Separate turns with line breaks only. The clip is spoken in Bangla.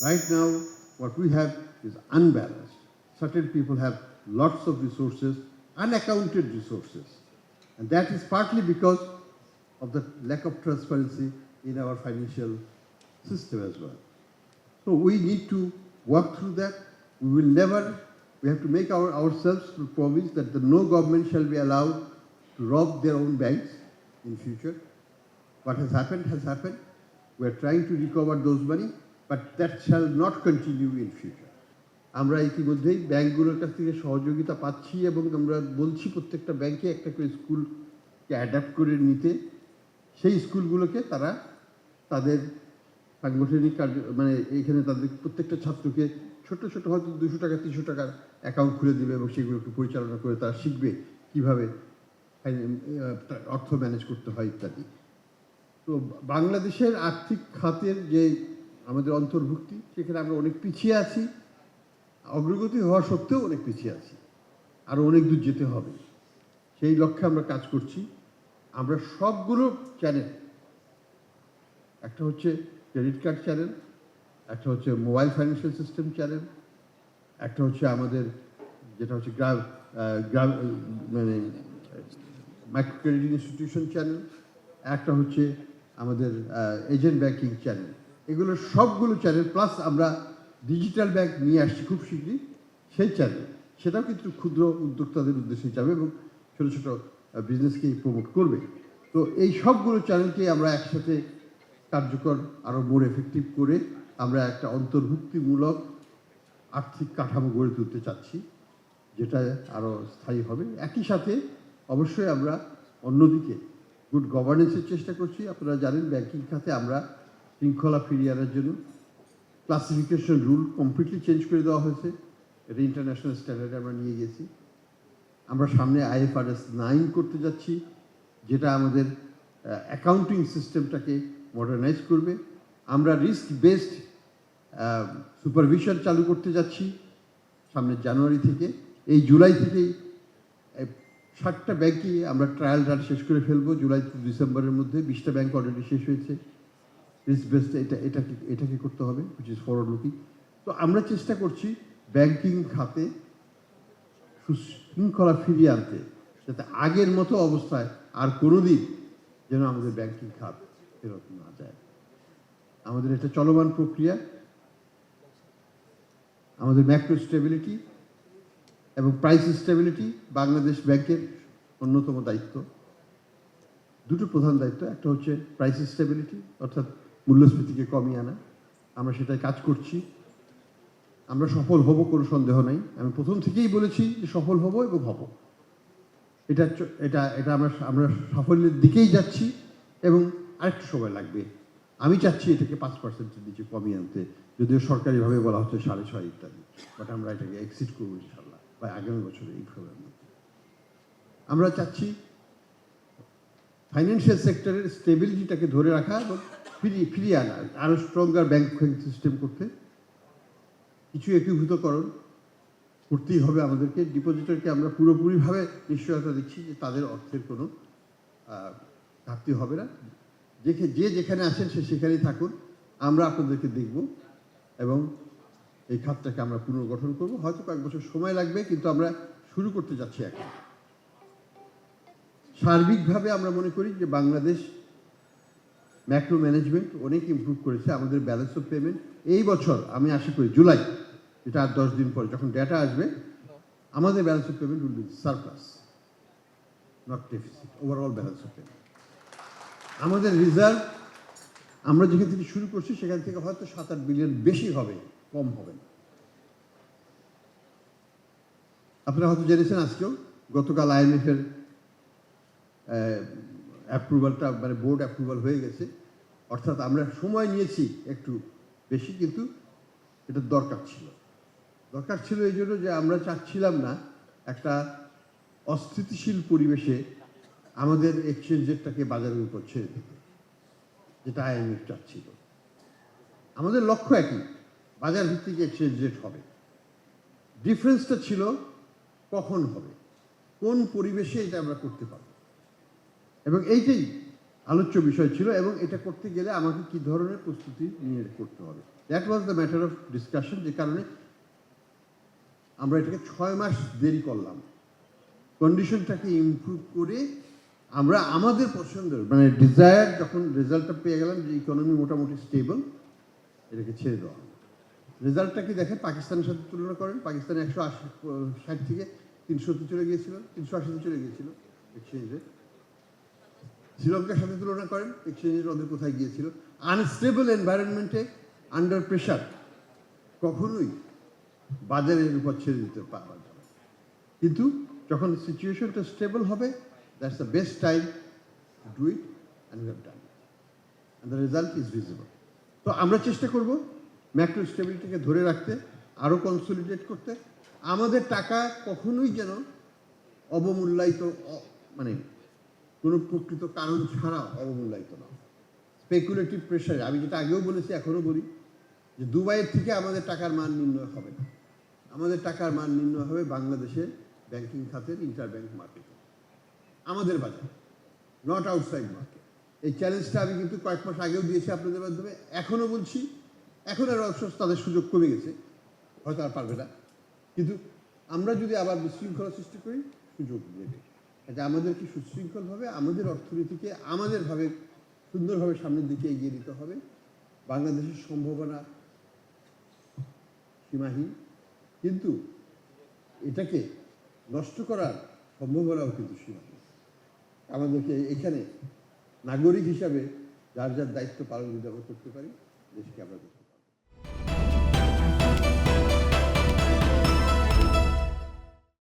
Right now, what we have is unbalanced. Certain people have lots of resources, unaccounted resources. And that is partly because of the lack of transparency in our financial system as well. So we need to work through that. We will never, we have to make our, ourselves to promise that the no government shall be allowed to rob their own banks in future. What has happened has happened. We are trying to recover those money, but that shall not continue in future. আমরা ইতিমধ্যেই ব্যাংকগুলোর কাছ থেকে সহযোগিতা পাচ্ছি এবং আমরা বলছি প্রত্যেকটা ব্যাংকে একটা করে স্কুলকে অ্যাডাপ্ট করে নিতে সেই স্কুলগুলোকে তারা তাদের সাংগঠনিক কার্য মানে এইখানে তাদের প্রত্যেকটা ছাত্রকে ছোট ছোট হয়তো দুশো টাকা, তিনশো টাকার অ্যাকাউন্ট খুলে দেবে এবং সেগুলো একটু পরিচালনা করে তারা শিখবে কীভাবে অর্থ ম্যানেজ করতে হয় ইত্যাদি তো বাংলাদেশের আর্থিক খাতের যে আমাদের অন্তর্ভুক্তি সেখানে আমরা অনেক পিছিয়ে আছি, অগ্রগতি হওয়া সত্ত্বেও অনেক পিছিয়ে আছি আরও অনেক দূর যেতে হবে। সেই লক্ষ্যে আমরা কাজ করছি। আমরা সবগুলো চ্যানেল একটা হচ্ছে ক্রেডিট কার্ড চ্যানেল একটা হচ্ছে মোবাইল ফাইন্যান্সিয়াল সিস্টেম চ্যানেল একটা হচ্ছে আমাদের যেটা হচ্ছে গ্রাম গ্রাম মানে মাইক্রো ক্রেডিট ইনস্টিটিউশন চ্যানেল একটা হচ্ছে আমাদের এজেন্ট ব্যাংকিং চ্যানেল এগুলো সবগুলো চ্যানেল প্লাস আমরা ডিজিটাল ব্যাংক নিয়ে আসছি খুব শীঘ্রই সেই চ্যানেল সেটাও কিন্তু ক্ষুদ্র উদ্যোক্তাদের উদ্দেশ্যে যাবে এবং ছোটো ছোটো বিজনেসকেই প্রমোট করবে। তো এই সবগুলো চ্যানেলকে আমরা একসাথে কার্যকর আরও মোর এফেক্টিভ করে আমরা একটা অন্তর্ভুক্তিমূলক আর্থিক কাঠামো গড়ে তুলতে চাচ্ছি, যেটা আরও স্থায়ী হবে। একই সাথে অবশ্যই আমরা অন্যদিকে গুড গভর্নেন্সের চেষ্টা করছি। আপনারা জানেন ব্যাংকিং খাতে আমরা শৃঙ্খলা ফিরিয়ে আনার জন্য। ক্লাসিফিকেশন রুল কমপ্লিটলি চেঞ্জ করে দেওয়া হয়েছে। এটা ইন্টারন্যাশনাল স্ট্যান্ডার্ডে আমরা নিয়ে গেছি। আমরা সামনে আইএফআরএস নাইন করতে যাচ্ছি, যেটা আমাদের অ্যাকাউন্টিং সিস্টেমটাকে মডার্নাইজ করবে। আমরা রিস্ক বেসড সুপারভিশন চালু করতে যাচ্ছি সামনের জানুয়ারি থেকে। এই জুলাই থেকেই ষাটটা ব্যাংকই আমরা ট্রায়াল রান শেষ করে ফেলব। জুলাই ডিসেম্বরের মধ্যে বিশটা ব্যাংক অলরেডি শেষ হয়েছে। রিস্ক বেসড এটা এটাকে এটাকে করতে হবে? উইচ ইজ ফরওয়ার্ড লুকিং তো আমরা চেষ্টা করছি ব্যাংকিং খাতে সুশৃঙ্খলা ফিরিয়ে আনতে, যাতে আগের মতো অবস্থায় আর কোনোদিন যেন আমাদের ব্যাংকিং খাত ফেরত না যায়। আমাদের এটা চলমান প্রক্রিয়া, আমাদের ম্যাক্রো স্টেবিলিটি এবং প্রাইস স্টেবিলিটি বাংলাদেশ ব্যাংকের অন্যতম দায়িত্ব। দুটো প্রধান দায়িত্ব, একটা হচ্ছে প্রাইস স্টেবিলিটি অর্থাৎ মূল্যস্ফীতিকে কমিয়ে আনা। আমরা সেটাই কাজ করছি। আমরা সফল হব কোনো সন্দেহ নাই। আমি প্রথম থেকেই বলেছি যে সফল হব এবং হব। এটা এটা এটা আমরা আমরা সাফল্যের দিকেই যাচ্ছি এবং আরেকটু সময় লাগবে। আমি চাচ্ছি এটাকে পাঁচ পার্সেন্টের নিচে কমিয়ে আনতে। যদিও সরকারিভাবে বলা হচ্ছে সাড়ে ছয় ইত্যাদি। বাট আমরা এটাকে এক্সিট করব ইনশাল্লাহ বা আগামী বছরে এই সময়ের মধ্যে। আমরা চাচ্ছি ফাইন্যান্সিয়াল সেক্টরের স্টেবিলিটিটাকে ধরে রাখা এবং ফিরিয়ে ফিরিয়ে আনা। আরও স্ট্রঙ্গার ব্যাংক সিস্টেম করতে। কিছু একীভূতকরণ করতেই হবে আমাদেরকে। ডিপোজিটরকে আমরা পুরোপুরিভাবে নিশ্চয়তা দিচ্ছি যে তাদের অর্থের কোনো ঘাটতি হবে না। যেখে যে যেখানে আছেন সে সেখানেই থাকুন। আমরা আপনাদেরকে দেখব এবং এই খাতটাকে আমরা পুনর্গঠন করব। হয়তো কয়েক বছর সময় লাগবে, কিন্তু আমরা শুরু করতে যাচ্ছি এখন। সার্বিকভাবে আমরা মনে করি যে বাংলাদেশ ম্যাক্রো ম্যানেজমেন্ট অনেক ইমপ্রুভ করেছে আমাদের ব্যালেন্স অফ পেমেন্ট এই বছর আমি আশা করি জুলাই, যেটা আর দশ দিন পরে যখন ডেটা আসবে, আমাদের balance of payment will be surplus not deficit overall balance of payment আমাদের রিজার্ভ আমরা যেখান থেকে শুরু করছি, সেখান থেকে হয়তো সাত আট বিলিয়ন বেশি হবে, কম হবে না। আপনারা হয়তো জেনেছেন আজকেও, গতকাল আইএমএফ এর অ্যাপ্রুভালটা মানে বোর্ড অ্যাপ্রুভাল হয়ে গেছে। অর্থাৎ আমরা সময় নিয়েছি একটু বেশি, কিন্তু এটা দরকার ছিল। দরকার ছিল এই জন্য যে আমরা চাচ্ছিলাম না একটা অস্থিতিশীল পরিবেশে আমাদের এক্সচেঞ্জ রেটটাকে বাজারের উপর ছেড়ে দিতে, যেটা আইএমএফ চাচ্ছিল। আমাদের লক্ষ্য একই বাজার ভিত্তিক এক্সচেঞ্জ রেট হবে। ডিফারেন্সটা ছিল কখন হবে, কোন পরিবেশে এটা আমরা করতে পারব। এবং এইটাই আলোচ্য বিষয় ছিল এবং এটা করতে গেলে আমাকে কি ধরনের প্রস্তুতি নিয়ে করতে হবে? That was the matter of discussion যে কারণে আমরা এটাকে ছয় মাস দেরি করলাম। কন্ডিশনটাকে ইমপ্রুভ করে আমরা আমাদের পছন্দের মানে ডিজায়ার যখন রেজাল্টটা পেয়ে গেলাম যে ইকোনমি মোটামুটি স্টেবল এটাকে ছেড়ে দেওয়া হলো। রেজাল্টটা কি দেখেন পাকিস্তানের সাথে তুলনা করেন। পাকিস্তান একশো আশি, ষাট থেকে তিনশোতে চলে গিয়েছিল, তিনশো আশিতে চলে গিয়েছিল এক্সচেঞ্জে শ্রীলঙ্কার সাথে তুলনা করেন এক্সচেঞ্জের ওদের কোথায় গিয়েছিল। আনস্টেবল এনভায়রনমেন্টে আন্ডার প্রেশার কখনোই বাজারের উপর ছেড়ে দিতে পারা যাবে না। কিন্তু যখন সিচুয়েশনটা স্টেবল হবে that's the best time do it and you have done and the result is visible তো আমরা চেষ্টা করব ম্যাক্রো স্টেবিলিটিকে ধরে রাখতে আরও কনসলিডেট করতে। আমাদের টাকা কখনোই যেন অবমূল্যায়িত মানে কোনো প্রকৃত কারণ ছাড়া অবমূল্যায়িত না স্পেকুলেটিভ প্রেশারে আমি যেটা আগেও বলেছি, এখনও বলি যে দুবাইয়ের থেকে আমাদের টাকার মান নির্ণয় হবে না। আমাদের টাকার মান নির্ণয় হবে বাংলাদেশের ব্যাংকিং খাতের ইন্টার ব্যাংক মার্কেটে আমাদের বাজার নট আউটসাইড মার্কেট এই চ্যালেঞ্জটা আমি কিন্তু কয়েক মাস আগেও দিয়েছি আপনাদের মাধ্যমে, এখনও বলছি। এখন আর অবশ্য তাদের সুযোগ কমে গেছে, হয়তো আর পারবে না। কিন্তু আমরা যদি আবার বিশৃঙ্খলা সৃষ্টি করি, সুযোগ দেবে কাজে আমাদেরকে সুশৃঙ্খলভাবে আমাদের অর্থনীতিকে আমাদেরভাবে সুন্দরভাবে সামনের দিকে এগিয়ে দিতে হবে। বাংলাদেশের সম্ভাবনা সীমাহীন, কিন্তু এটাকে নষ্ট করার সম্ভাবনাও কিন্তু সীমাহীন। আমাদেরকে এখানে নাগরিক হিসাবে যার যার দায়িত্ব পালন যদি আমরা করতে পারি, দেশকে আমরা